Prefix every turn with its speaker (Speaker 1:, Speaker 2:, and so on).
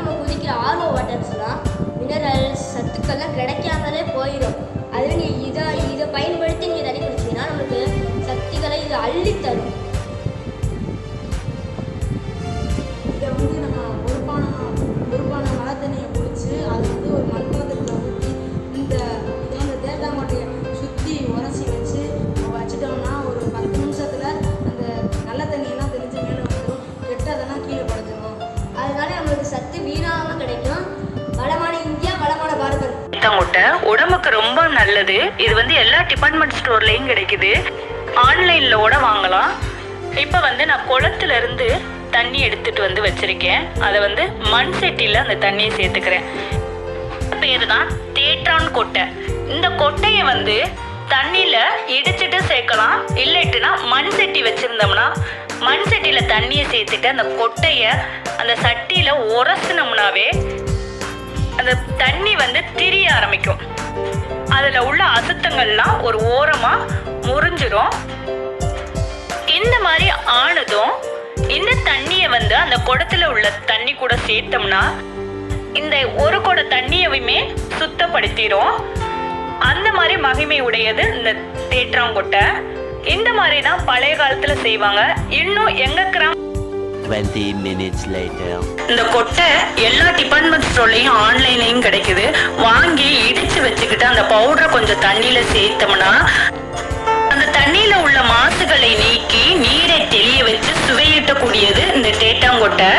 Speaker 1: நம்ம குதிக்கிற RO வாட்டர்ஸ்லாம் minerals சத்துக்கள்லாம் கிடைக்காமலே போயிடும் அதுவே நீ இதை இதை பயன்படுத்தி நீங்கள் தண்ணி குடிச்சிங்கன்னா நமக்கு சக்திகளை இது அள்ளி தரும்
Speaker 2: முட்டை உடம்புக்கு ரொம்ப நல்லது. இது வந்து எல்லா டிபார்ட்மெண்ட் ஸ்டோர்லயும் கிடைக்குது. ஆன்லைன்ல கூட வாங்கலாம். இப்போ வந்து நான் குளத்துல இருந்து தண்ணி எடுத்துட்டு வந்து வச்சிருக்கேன். அதை வந்து மண் சட்டியில அந்த தண்ணியை சேர்த்துக்கிறேன். பேர் தான் தேற்றான் கொட்டை. இந்த கொட்டையை வந்து தண்ணியில இடிச்சிட்டு சேர்க்கலாம். இல்லைட்டுனா மண் சட்டி வச்சிருந்தோம்னா மண் சட்டியில தண்ணியை சேர்த்துட்டு அந்த கொட்டையை அந்த சட்டியில உரசினோம்னாவே அந்த தண்ணி வந்து திரிய ஆரம்பிக்கும். அதில் உள்ள அசுத்தங்கள்லாம் ஒரு ஓரமாக முறிஞ்சிரும். இந்த மாதிரி ஆனதும் இந்த தண்ணியை வந்து அந்த குடத்துல உள்ள தண்ணி கூட சேர்த்தோம்னா இந்த ஒரு குட தண்ணியவுமே சுத்தப்படுத்திடும் அந்த மாதிரி மகிமை உடையது இந்த தேற்றாங்கொட்டை. இந்த மாதிரி தான் பழைய காலத்துல செய்வாங்க. இன்னும் எங்க கிராம
Speaker 3: 20 minutes later.
Speaker 2: இந்த கொட்டை எல்லா டிபார்ட்மெண்ட் ஸ்டோர்லையும் ஆன்லைன்லையும் கிடைக்குது வாங்கி இடிச்சு வச்சுக்கிட்டு அந்த பவுடரை கொஞ்சம் தண்ணியில சேர்த்தோம்னா அந்த தண்ணியில உள்ள மாசுகளை நீக்கி நீரை தெளிய வச்சு சுவையிட்டக்கூடியது இந்த தேட்டாங்கொட்டை